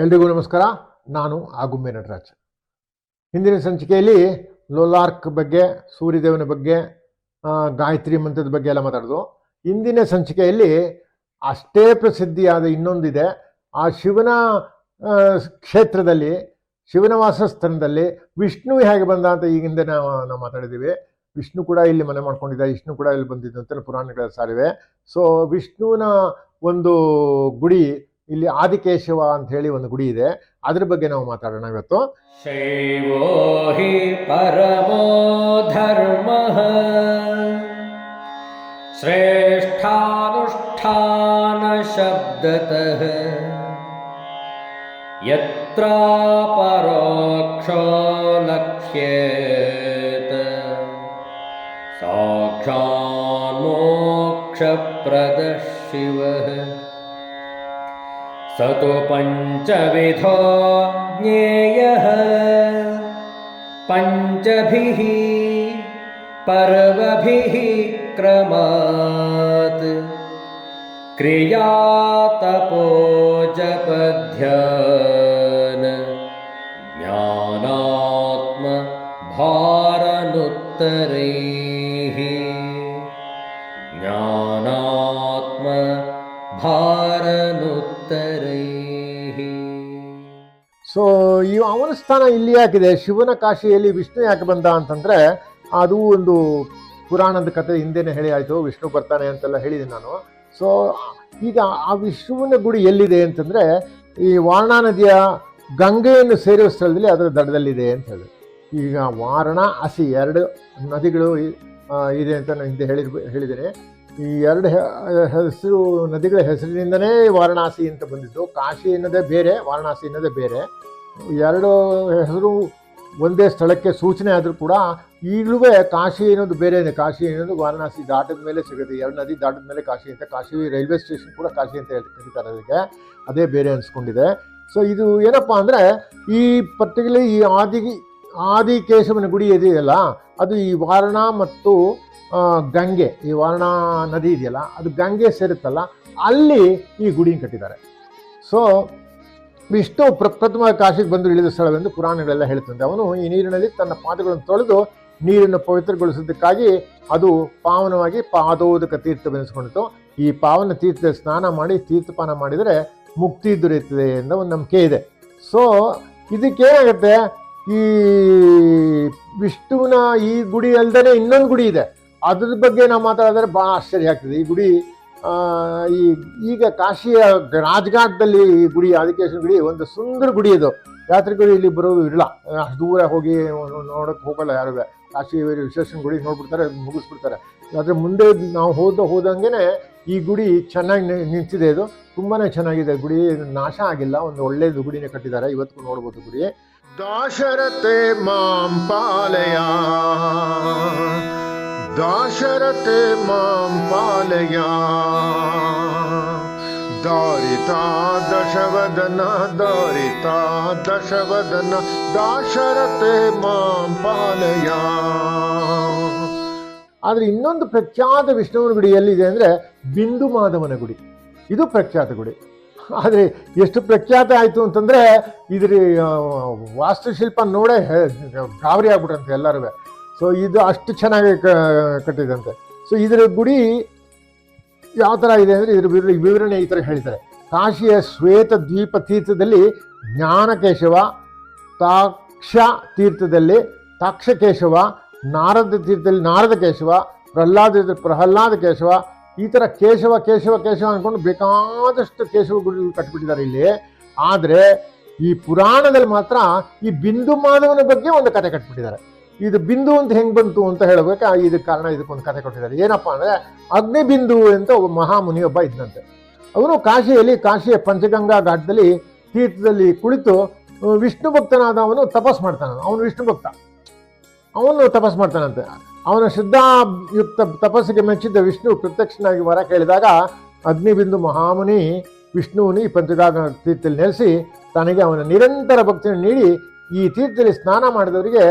ಎಲ್ರಿಗೂ ನಮಸ್ಕಾರ. ನಾನು ಆಗುಂಬೆ ನಟರಾಜ್. ಹಿಂದಿನ ಸಂಚಿಕೆಯಲ್ಲಿ ಲೋಲಾರ್ಕ್ ಬಗ್ಗೆ, ಸೂರ್ಯದೇವನ ಬಗ್ಗೆ ಗಾಯತ್ರಿ ಮಂತ್ರದ ಬಗ್ಗೆ ಎಲ್ಲ ಮಾತಾಡಿದ್ರು ಇಂದಿನ ಸಂಚಿಕೆಯಲ್ಲಿ ಅಷ್ಟೇ ಪ್ರಸಿದ್ಧಿಯಾದ ಇನ್ನೊಂದಿದೆ. ಆ ಶಿವನ ಕ್ಷೇತ್ರದಲ್ಲಿ ಶಿವನ ವಾಸಸ್ಥಾನದಲ್ಲಿ ವಿಷ್ಣು ಹೇಗೆ ಬಂದ ಅಂತ ಈಗಿಂದ ನಾವು ನಾವು ಮಾತಾಡಿದ್ದೀವಿ. ವಿಷ್ಣು ಕೂಡ ಇಲ್ಲಿ ಮನೆ ಮಾಡ್ಕೊಂಡಿದ್ದ, ವಿಷ್ಣು ಕೂಡ ಇಲ್ಲಿ ಬಂದಿದ್ದಂತೆ ಪುರಾಣಗಳ ಸಾರಿವೆ. ಸೊ ವಿಷ್ಣುವಿನ ಒಂದು ಗುಡಿ ಇಲ್ಲಿ ಆದಿಕೇಶವ ಅಂತ ಹೇಳಿ ಒಂದು ಗುಡಿ ಇದೆ. ಅದ್ರ ಬಗ್ಗೆ ನಾವು ಮಾತಾಡೋಣ ಇವತ್ತು. ಶೈವೋ ಹಿ ಪರಮೋ ಧರ್ಮ. ಶ್ರೇಷ್ಠಾನುಷ್ಠಾನ ಶಬ್ದತಃ. ಯತ್ರ ಪರೋಕ್ಷೋ ಲಕ್ಷ್ಯೇತ. ಸಾಕ್ಷಾನ್ ಮೋಕ್ಷ ಪ್ರದಶಿವ तु पञ्चविधो ज्ञेयः। पञ्चभिः पर्वभिः क्रमात्। क्रियातपोजपध्यान। ज्ञानात्मभारनुत्तरैः ಹಾರನುತ್ತರೈಹಿ. ಸೊ ಈ ಅವನ ಸ್ಥಾನ ಇಲ್ಲಿ ಯಾಕಿದೆ? ಶಿವನ ಕಾಶಿಯಲ್ಲಿ ವಿಷ್ಣು ಯಾಕೆ ಬಂದ ಅಂತಂದ್ರೆ, ಅದು ಒಂದು ಪುರಾಣದ ಕಥೆ ಹಿಂದೆನೆ ಹೇಳಿ ಆಯಿತು, ವಿಷ್ಣು ಬರ್ತಾನೆ ಅಂತೆಲ್ಲ ಹೇಳಿದೆ ನಾನು. ಸೊ ಈಗ ಆ ವಿಷ್ಣುವಿನ ಗುಡಿ ಎಲ್ಲಿದೆ ಅಂತಂದರೆ, ಈ ವಾರಣಾ ನದಿಯ ಗಂಗೆಯನ್ನು ಸೇರುವ ಸ್ಥಳದಲ್ಲಿ ಅದರ ದಡದಲ್ಲಿದೆ ಅಂತ ಹೇಳಿ. ಈಗ ವಾರಣಾ ಅಸಿ ಎರಡು ನದಿಗಳು ಇದೆ ಅಂತ ನಾನು ಹಿಂದೆ ಹೇಳಿರ್ ಹೇಳಿದ್ದೇನೆ. ಈ ಎರಡು ಹೆಸರು, ನದಿಗಳ ಹೆಸರಿನಿಂದನೇ ವಾರಣಾಸಿ ಅಂತ ಬಂದಿದ್ದು. ಕಾಶಿ ಅನ್ನೋದೇ ಬೇರೆ, ವಾರಣಾಸಿ ಅನ್ನೋದೇ ಬೇರೆ. ಎರಡು ಹೆಸರು ಒಂದೇ ಸ್ಥಳಕ್ಕೆ ಸೂಚನೆ ಆದರೂ ಕೂಡ ಈಗಲೂ ಕಾಶಿ ಅನ್ನೋದು ಬೇರೆ ಕಾಶಿ ಅನ್ನೋದು ವಾರಣಾಸಿ ದಾಟದ ಮೇಲೆ ಸಿಗುತ್ತೆ. ಎರಡು ನದಿ ದಾಟದ ಮೇಲೆ ಕಾಶಿ ಅಂತ ಕಾಶಿ ರೈಲ್ವೆ ಸ್ಟೇಷನ್ ಕೂಡ ಕಾಶಿ ಅಂತ ಹೇಳಿ ಕರೀತಾರೆ ಅದಕ್ಕೆ. ಅದೇ ಬೇರೆ ಅನಿಸ್ಕೊಂಡಿದೆ. ಸೊ ಇದು ಏನಪ್ಪ ಅಂದರೆ ಈ ಪರ್ಟಿಕ್ಯುಲರ್ ಈ ಆದಿ ಆದಿ ಕೇಶವನ ಗುಡಿ ಇದೆಯಲ್ಲ, ಅದು ಈ ವಾರಣ ಮತ್ತು ಗಂಗೆ, ಈ ವಾರಣಾ ನದಿ ಇದೆಯಲ್ಲ, ಅದು ಗಂಗೆ ಸೇರುತ್ತಲ್ಲ, ಅಲ್ಲಿ ಈ ಗುಡಿ ಕಟ್ಟಿದ್ದಾರೆ. ಸೊ ವಿಷ್ಣು ಪ್ರಪ್ರಥಮ ಕಾಶಿಗೆ ಬಂದು ಇಳಿದ ಸ್ಥಳವೆಂದು ಪುರಾಣಗಳೆಲ್ಲ ಹೇಳ್ತಂತೆ. ಅವನು ಈ ನೀರಿನಲ್ಲಿ ತನ್ನ ಪಾದಗಳನ್ನು ತೊಳೆದು ನೀರನ್ನು ಪವಿತ್ರಗೊಳಿಸೋದಕ್ಕಾಗಿ ಅದು ಪಾವನವಾಗಿ ಪಾದೋದಕ ತೀರ್ಥವೆನಿಸ್ಕೊಂಡಿತು ಈ ಪಾವನ ತೀರ್ಥ ಸ್ನಾನ ಮಾಡಿ ತೀರ್ಥಪಾನ ಮಾಡಿದರೆ ಮುಕ್ತಿ ದೊರೆಯುತ್ತದೆ ಎಂದ ಒಂದು ನಂಬಿಕೆ ಇದೆ. ಸೊ ಇದಕ್ಕೇನಾಗುತ್ತೆ? ಈ ವಿಷ್ಣುವಿನ ಈ ಗುಡಿ ಅಲ್ಲದೇ ಇನ್ನೊಂದು ಗುಡಿ ಇದೆ. ಅದ್ರ ಬಗ್ಗೆ ನಾವು ಮಾತಾಡಿದ್ರೆ ಭಾಳ ಆಶ್ಚರ್ಯ ಆಗ್ತದೆ. ಈ ಗುಡಿ ಈ, ಈಗ ಕಾಶಿಯ ರಾಜ್ಘಾಟ್ದಲ್ಲಿ ಈ ಗುಡಿ ಆದಿಕೇಶ್ವರ ಗುಡಿ ಒಂದು ಸುಂದರ ಗುಡಿ ಇದು. ಯಾತ್ರಿಗಳು ಇಲ್ಲಿ ಬರೋದು ಇಲ್ಲ ಅಷ್ಟು ದೂರ ಹೋಗಿ ನೋಡೋಕೆ ಹೋಗಲ್ಲ ಯಾರು. ಕಾಶಿ ವಿಶೇಷ ಗುಡಿ ನೋಡ್ಬಿಡ್ತಾರೆ, ಮುಗಿಸ್ಬಿಡ್ತಾರೆ. ಆದರೆ ಮುಂದೆ ನಾವು ಹೋದ ಹೋದಂಗೆ ಈ ಗುಡಿ ಚೆನ್ನಾಗಿ ನಿಂತಿದೆ ಇದು. ತುಂಬಾ ಚೆನ್ನಾಗಿದೆ ಗುಡಿ. ನಾಶ ಆಗಿಲ್ಲ. ಒಂದು ಒಳ್ಳೇದು ಗುಡಿನೇ ಕಟ್ಟಿದ್ದಾರೆ. ಇವತ್ತಿಗೂ ನೋಡ್ಬೋದು ಗುಡಿ. ದಾಶರತೆ ಮಾಂ ಪಾಲಯ ದಾಶರಥೆ ಮಾಂ ಪಾಲಯ. ದಾರಿತಾ ದಶವದನ ದಾರಿತಾ ದಶವದನ, ದಾಶರಥೆ ಮಾಂ ಪಾಲಯ. ಆದರೆ ಇನ್ನೊಂದು ಪ್ರಖ್ಯಾತ ವಿಷ್ಣುವಿನ ಗುಡಿ ಎಲ್ಲಿದೆ ಅಂದರೆ ಬಿಂದು ಮಾಧವನ ಗುಡಿ. ಇದು ಪ್ರಖ್ಯಾತ ಗುಡಿ. ಆದರೆ ಎಷ್ಟು ಪ್ರಖ್ಯಾತ ಆಯಿತು ಅಂತಂದರೆ ಇದ್ರ ವಾಸ್ತುಶಿಲ್ಪ ನೋಡೇ ಗಾಬರಿ ಆಗ್ಬಿಟ್ರಂತೆ ಎಲ್ಲರೂ ಸೊ ಇದು ಅಷ್ಟು ಚೆನ್ನಾಗಿ ಕಟ್ಟಿದಂತೆ. ಸೊ ಇದರ ಗುಡಿ ಯಾವ ಥರ ಇದೆ ಅಂದರೆ ಇದ್ರ ವಿವರ- ವಿವರಣೆ ಈ ಥರ ಹೇಳ್ತಾರೆ ಕಾಶಿಯ ಶ್ವೇತ ದ್ವೀಪ ತೀರ್ಥದಲ್ಲಿ ಜ್ಞಾನಕೇಶವ, ತಾಕ್ಷ ತೀರ್ಥದಲ್ಲಿ ತಾಕ್ಷಕೇಶವ, ನಾರದ ತೀರ್ಥದಲ್ಲಿ ನಾರದ ಕೇಶವ ಪ್ರಹ್ಲಾದ ಪ್ರಹ್ಲಾದ ಕೇಶವ, ಈ ಥರ ಕೇಶವ ಕೇಶವ ಕೇಶವ ಅಂದ್ಕೊಂಡು ಬೇಕಾದಷ್ಟು ಕೇಶವ ಗುಡಿ ಕಟ್ಬಿಟ್ಟಿದ್ದಾರೆ ಇಲ್ಲಿ. ಆದರೆ ಈ ಪುರಾಣದಲ್ಲಿ ಮಾತ್ರ ಈ ಬಿಂದು ಮಾನವನ ಬಗ್ಗೆ ಒಂದು ಕತೆ ಕಟ್ಬಿಟ್ಟಿದ್ದಾರೆ. ಇದು ಬಿಂದು ಅಂತ ಹೆಂಗೆ ಬಂತು ಅಂತ ಹೇಳಬೇಕು ಇದಕ್ಕೆ ಕಾರಣ ಇದಕ್ಕೊಂದು ಕತೆ ಕೊಟ್ಟಿದ್ದಾರೆ. ಏನಪ್ಪ ಅಂದರೆ ಅಗ್ನಿಬಿಂದು ಅಂತ ಒಬ್ಬ ಮಹಾಮುನಿ ಒಬ್ಬ ಇದ್ದಂತೆ ಅವನು ಕಾಶಿಯಲ್ಲಿ ಕಾಶಿಯ ಪಂಚಗಂಗಾ ಘಾಟದಲ್ಲಿ ತೀರ್ಥದಲ್ಲಿ ಕುಳಿತು ವಿಷ್ಣು ಭಕ್ತನಾದ ಅವನು ತಪಸ್ ಮಾಡ್ತಾನ. ಅವನು ವಿಷ್ಣು ಭಕ್ತ. ಅವನು ತಪಸ್ ಮಾಡ್ತಾನಂತೆ. ಅವನ ಶ್ರದ್ಧಾಯುಕ್ತ ತಪಸ್ಸಿಗೆ ಮೆಚ್ಚಿದ್ದ ವಿಷ್ಣು ಪ್ರತ್ಯಕ್ಷನಾಗಿ ವರ ಕೇಳಿದಾಗ ಅಗ್ನಿಬಿಂದು ಮಹಾಮುನಿ ವಿಷ್ಣುವಿನ ಈ ಪಂಚಗಾಗ ತೀರ್ಥದಲ್ಲಿ ನೆಲೆಸಿ ತನಗೆ ಅವನ ನಿರಂತರ ಭಕ್ತಿಯನ್ನು ನೀಡಿ ಈ ತೀರ್ಥದಲ್ಲಿ ಸ್ನಾನ ಮಾಡಿದವರಿಗೆ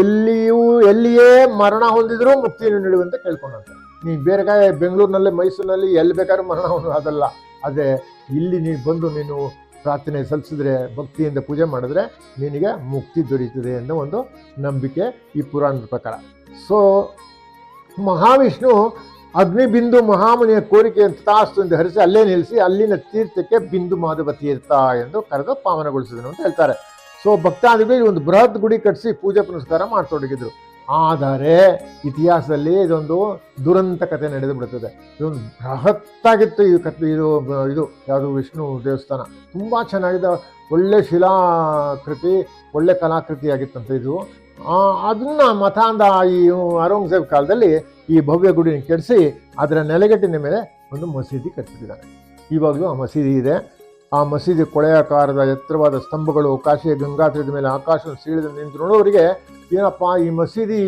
ಎಲ್ಲಿಯೂ, ಎಲ್ಲಿಯೇ ಮರಣ ಹೊಂದಿದರೂ ಮುಕ್ತಿಯನ್ನು ನೀಡುವಂತೆ ಕೇಳ್ಕೊಂಡಂತೆ. ನೀನು ಬೇರೆ ಕಡೆ ಬೆಂಗಳೂರಿನಲ್ಲಿ, ಮೈಸೂರಿನಲ್ಲಿ ಎಲ್ಲಿ ಬೇಕಾದ್ರೂ ಮರಣ ಹೊಂದ ಅದಲ್ಲ. ಆದರೆ ಇಲ್ಲಿ ನೀನು ಬಂದು ನೀನು ಪ್ರಾರ್ಥನೆ ಸಲ್ಲಿಸಿದ್ರೆ, ಭಕ್ತಿಯಿಂದ ಪೂಜೆ ಮಾಡಿದ್ರೆ ನಿನಗೆ ಮುಕ್ತಿ ದೊರೆಯುತ್ತದೆ ಅನ್ನೋ ಒಂದು ನಂಬಿಕೆ ಈ ಪುರಾಣದ ಪ್ರಕಾರ. ಸೊ ಮಹಾವಿಷ್ಣು ಅಗ್ನಿಬಿಂದು ಮಹಾಮುನಿಯ ಕೋರಿಕೆ ತಾಸ್ತು ಎಂದು ಹರಿಸಿ ಅಲ್ಲೇ ನಿಲ್ಲಿಸಿ ಅಲ್ಲಿನ ತೀರ್ಥಕ್ಕೆ ಬಿಂದು ಮಾಧವ ತೀರ್ಥ ಎಂದು ಕರೆದು ಪಾವನಗೊಳಿಸಿದನು ಅಂತ ಹೇಳ್ತಾರೆ. ಸೊ ಭಕ್ತಾದಿಗಳು ಒಂದು ಬೃಹತ್ ಗುಡಿ ಕಟ್ಟಿಸಿ ಪೂಜೆ ಪುನಸ್ಕಾರ ಮಾಡತೊಡಗಿದ್ರು ಆದರೆ, ಇತಿಹಾಸದಲ್ಲಿ ಇದೊಂದು ದುರಂತ ಕಥೆ ನಡೆದು ಬಿಡುತ್ತದೆ ಇದೊಂದು ಬೃಹತ್ತಾಗಿತ್ತು ಈ ಕಥೆ, ಇದು ಇದು ಯಾವುದು ವಿಷ್ಣು ದೇವಸ್ಥಾನ. ತುಂಬ ಚೆನ್ನಾಗಿದೆ. ಒಳ್ಳೆ ಶಿಲಾಕೃತಿ, ಒಳ್ಳೆ ಕಲಾಕೃತಿಯಾಗಿತ್ತಂತೆ ಇದು. ಅದನ್ನ ಮತಾಂಧ ಈ ಔರಂಗಜೇಬ್ ಕಾಲದಲ್ಲಿ ಈ ಭವ್ಯ ಗುಡಿನ ಕೆಡಿಸಿ, ಅದರ ನೆಲೆಗಟ್ಟಿನ ಮೇಲೆ ಒಂದು ಮಸೀದಿ ಕಟ್ಟಿಸಿದ್ದಾರೆ. ಇವಾಗಲೂ ಆ ಮಸೀದಿ ಇದೆ. ಆ ಮಸೀದಿ ಕೊಳೆಯಾಕಾರದ ಎತ್ತರವಾದ ಸ್ತಂಭಗಳು, ಕಾಶಿಯ ಗಂಗಾತ್ರದ ಮೇಲೆ ಆಕಾಶ ಸೀಳಿದ ನಿಂತು ನೋಡೋರಿಗೆ ಏನಪ್ಪ ಈ ಮಸೀದಿ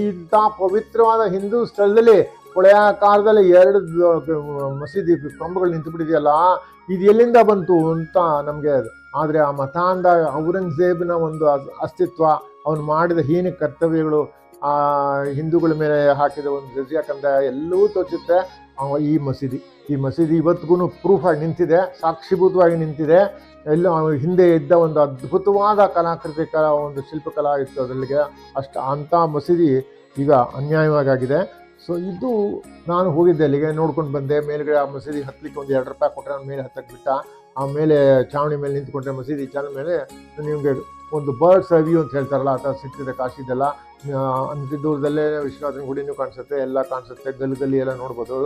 ಇಂಥ ಪವಿತ್ರವಾದ ಹಿಂದೂ ಸ್ಥಳದಲ್ಲಿ ಕೊಳೆಯಾಕಾರದಲ್ಲಿ ಎರಡು ಮಸೀದಿ ಸ್ತಂಭಗಳು ನಿಂತು ಬಿಟ್ಟಿದೆಯಲ್ಲ, ಇದು ಎಲ್ಲಿಂದ ಬಂತು ಅಂತ ನಮಗೆ ಆದರೆ ಆ ಮತಾಂಧ ಔರಂಗಜೇಬನ ಒಂದು ಅಸ್ತಿತ್ವ, ಅವನು ಮಾಡಿದ ಹೀನ ಕರ್ತವ್ಯಗಳು ಹಿಂದೂಗಳ ಮೇಲೆ ಹಾಕಿದ ಒಂದು ಜಜಿಯಾ ಕಂದಾಯ ಎಲ್ಲವೂ ತೋಚುತ್ತೆ. ಅವ ಈ ಮಸೀದಿ. ಈ ಮಸೀದಿ ಇವತ್ತಿಗೂ ಪ್ರೂಫ್ ಆಗಿ ನಿಂತಿದೆ, ಸಾಕ್ಷಿಭೂತವಾಗಿ ನಿಂತಿದೆ. ಎಲ್ಲೋ ಹಿಂದೆ ಇದ್ದ ಒಂದು ಅದ್ಭುತವಾದ ಕಲಾಕೃತಿ ಕಲಾ, ಒಂದು ಶಿಲ್ಪಕಲಾ ಇತ್ತು ಅದರಲ್ಲಿಗೆ. ಅಷ್ಟು ಅಂಥ ಮಸೀದಿ ಈಗ ಅನ್ಯಾಯವಾಗಿದೆ. ಸೊ ಇದು ನಾನು ಹೋಗಿದ್ದೆ ಅಲ್ಲಿಗೆ, ನೋಡ್ಕೊಂಡು ಬಂದೆ. ಮೇಲ್ಗಡೆ ಆ ಮಸೀದಿ ಹತ್ತಲಿಕ್ಕೆ ಒಂದು ಎರಡು ರೂಪಾಯಿ ಕೊಟ್ಟರೆ ಮೇಲೆ ಹತ್ತಕ್ಕೆ ಬಿಟ್ಟ. ಆಮೇಲೆ ಚಾವಣಿ ಮೇಲೆ ನಿಂತ್ಕೊಂಡ್ರೆ ಮಸೀದಿ ಚಾವಣಿ ಮೇಲೆ ನಿಮಗೆ ಒಂದು ಬರ್ಡ್ಸ್ ವ್ಯೂ ಅಂತ ಹೇಳ್ತಾರಲ್ಲ, ಆ ಥರ ಸಿಗ್ತಿದೆ ಕಾಶಿದೆಲ್ಲ ಅಂತ ದೂರದಲ್ಲೇ ವಿಶ್ವನಾಥನ ಗುಡಿನೂ ಕಾಣಿಸುತ್ತೆ, ಎಲ್ಲ ಕಾಣಿಸುತ್ತೆ ಗಲ್ಲಿ ಗಲ್ಲಿ ಎಲ್ಲ ನೋಡ್ಬೋದು.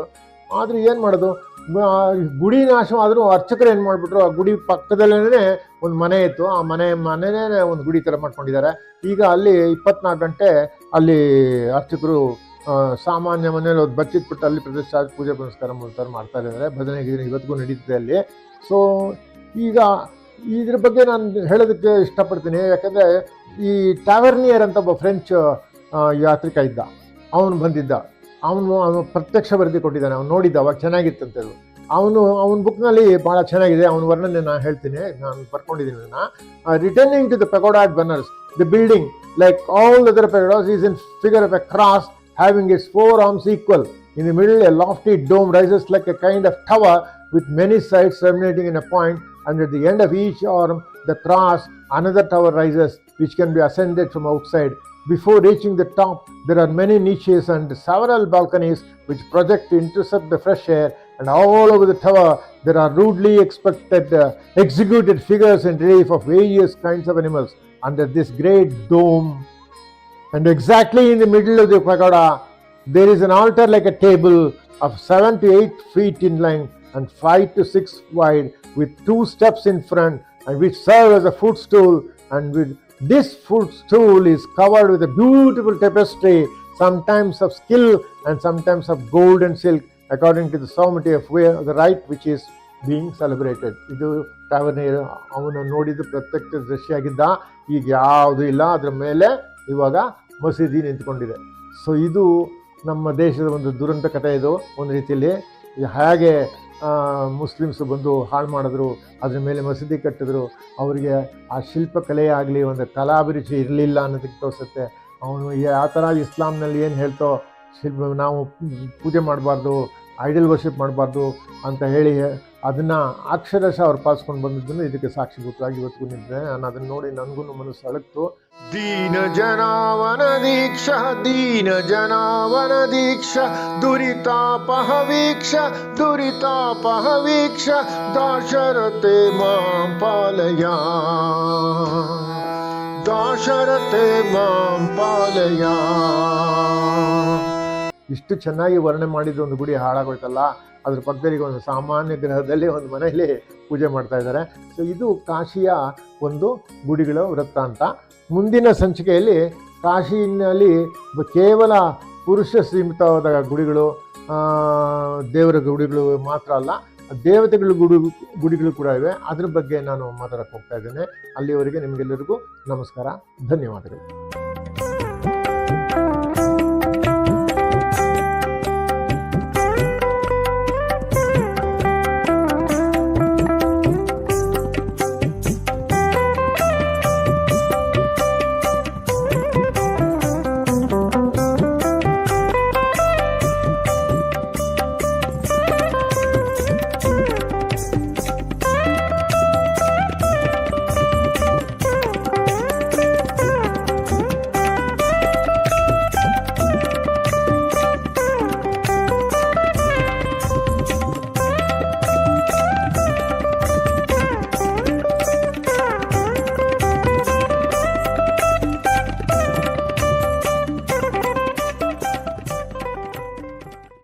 ಆದರೆ ಏನು ಮಾಡೋದು? ಗುಡಿ ಗುಡಿ ನಾಶವಾದರೂ ಅರ್ಚಕರು ಏನು ಮಾಡಿಬಿಟ್ರು, ಆ ಗುಡಿ ಪಕ್ಕದಲ್ಲೇ ಒಂದು ಮನೆ ಇತ್ತು. ಆ ಮನೆ ಮನೆನೇ ಒಂದು ಗುಡಿ ಥರ ಮಾಡ್ಕೊಂಡಿದ್ದಾರೆ. ಈಗ ಅಲ್ಲಿ ಇಪ್ಪತ್ನಾಲ್ಕು ಗಂಟೆ ಅಲ್ಲಿ ಅರ್ಚಕರು ಸಾಮಾನ್ಯ ಮನೇಲಿ ಒಂದು ಬಚ್ಚಿಟ್ಬಿಟ್ಟು ಅಲ್ಲಿ ಪ್ರತಿಷ್ಠಾ ಪೂಜೆ ಪುನಸ್ಕಾರ ಮಾಡ್ತಾರೆ ಮಾಡ್ತಾ ಇದ್ದಾರೆ. ಭಜನೆ ಗಿಜನೆ ಇವತ್ತಿಗೂ ನಡೀತಿದೆ ಅಲ್ಲಿ. ಸೊ ಈಗ ಇದ್ರ ಬಗ್ಗೆ ನಾನು ಹೇಳೋದಕ್ಕೆ ಇಷ್ಟಪಡ್ತೀನಿ. ಯಾಕಂದರೆ ಈ ಟ್ಯಾವರ್ನಿಯರ್ ಅಂತ ಒಬ್ಬ ಫ್ರೆಂಚ್ ಯಾತ್ರಿಕ ಇದ್ದ. ಅವನು ಬಂದಿದ್ದ. ಅವನು ಅವನು ಪ್ರತ್ಯಕ್ಷ ವರದಿ ಕೊಟ್ಟಿದ್ದಾನೆ. ಅವ್ನು ನೋಡಿದ್ದ. ಅವಾಗ ಚೆನ್ನಾಗಿತ್ತಂತೆ ಅದು. ಅವನು, ಅವನ ಬುಕ್ನಲ್ಲಿ ಭಾಳ ಚೆನ್ನಾಗಿದೆ. ಅವನ ವರ್ಣನೆ ನಾನು ಹೇಳ್ತೀನಿ. ನಾನು ಬರ್ಕೊಂಡಿದ್ದೀನಿ ಅದನ್ನು. Returning to the pagoda banners the building like all other pagodas is in figure of a cross having its four arms equal. In the middle, a lofty dome rises like a kind of tower with many sides terminating in a point, and at the end of each arm, the cross, another tower rises, which can be ascended from outside. Before reaching the top, there are many niches and several balconies which project to intercept the fresh air, and all over the tower, there are rudely expected, uh, executed figures in relief of various kinds of animals. Under this great dome, and exactly in the middle of the pagoda, there is an altar like a table of seven to eight feet in length and five to six wide, with two steps in front, and which serve as a footstool. And with this footstool is covered with a beautiful tapestry, sometimes of skill and sometimes of gold and silk, according to the solemnity of where the rite which is being celebrated. ಇದು ಟಾವರ್ನಿಯರ್ ಅವನು ನೋಡಿದ ಪ್ರತ್ಯಕ್ಷ ದೃಶ್ಯ ಆಗಿದ್ದ ಈಗ ಯಾವುದೂ ಇಲ್ಲ ಅದರ ಮೇಲೆ ಇವಾಗ ಮಸೀದಿ ನಿಂತ್ಕೊಂಡಿದೆ ಸೊ ಇದು ನಮ್ಮ ದೇಶದ ಒಂದು ದುರಂತ ಕಥೆ ಇದು. ಒಂದು ರೀತಿಯಲ್ಲಿ ಹೇಗೆ ಮುಸ್ಲಿಮ್ಸ್ ಬಂದು ಹಾಳು ಮಾಡಿದ್ರು, ಅದ್ರ ಮೇಲೆ ಮಸೀದಿ ಕಟ್ಟಿದ್ರು, ಅವರಿಗೆ ಆ ಶಿಲ್ಪಕಲೆ ಆಗಲಿ, ಒಂದು ಕಲಾಭಿರುಚಿ ಇರಲಿಲ್ಲ ಅನ್ನೋದಕ್ಕೆ ತೋರಿಸುತ್ತೆ. ಅವನು ಯಾವ ಥರ ಇಸ್ಲಾಂನಲ್ಲಿ ಏನು ಹೇಳ್ತೋ, ಶಿಲ್ಪ ನಾವು ಪೂಜೆ ಮಾಡಬಾರ್ದು, ಐಡಲ್ ವರ್ಷಿಪ್ ಮಾಡಬಾರ್ದು ಅಂತ ಹೇಳಿ ಅದನ್ನು ಅಕ್ಷರಶಃ ಅವ್ರು ಪಾಸ್ಕೊಂಡು ಬಂದಿದ್ದನ್ನು ಇದಕ್ಕೆ ಸಾಕ್ಷಿಭೂತವಾಗಿ ಇವತ್ತು ನಿಂತಿದೆ. ನಾನು ಅದನ್ನು ನೋಡಿ ನನಗೂ ಮನಸ್ಸು ಅಳಕ್ತು. ದೀನ ಜನಾವನ ದೀಕ್ಷ ದೀನ ಜನಾವನ ದೀಕ್ಷ ದುರಿತಾಪಹ ವೀಕ್ಷ ದುರಿತಾಪಹ ವೀಕ್ಷ ದಾಶರತೆ ಮಾಂ ಪಾಲಯ. ದಾಶರತೆ ಮಾಂ ಪಾಲಯ. ಇಷ್ಟು ಚೆನ್ನಾಗಿ ವರ್ಣನೆ ಮಾಡಿದ ಒಂದು ಗುಡಿ ಹಾಳಾಗೋಯ್ತಲ್ಲ. ಅದ್ರ ಪಕ್ಕದಲ್ಲಿ ಒಂದು ಸಾಮಾನ್ಯ ಗ್ರಹದಲ್ಲಿ ಒಂದು ಮನೆಯಲ್ಲಿ ಪೂಜೆ ಮಾಡ್ತಾ ಇದ್ದಾರೆ. ಸೊ ಇದು ಕಾಶಿಯ ಒಂದು ಗುಡಿಗಳ ವೃತ್ತಾಂತ ಮುಂದಿನ ಸಂಚಿಕೆಯಲ್ಲಿ ಕಾಶಿನಲ್ಲಿ ಕೇವಲ ಪುರುಷ ಸೀಮಿತವಾದ ಗುಡಿಗಳು ದೇವರ ಗುಡಿಗಳು ಮಾತ್ರ ಅಲ್ಲ, ದೇವತೆಗಳ ಗುಡಿ, ಗುಡಿಗಳು ಕೂಡ ಇವೆ. ಅದ್ರ ಬಗ್ಗೆ ನಾನು ಮಾತಾಡಕ್ಕೆ ಹೋಗ್ತಾ ಇದ್ದೇನೆ. ಅಲ್ಲಿವರೆಗೆ ನಿಮಗೆಲ್ಲರಿಗೂ ನಮಸ್ಕಾರ, ಧನ್ಯವಾದಗಳು.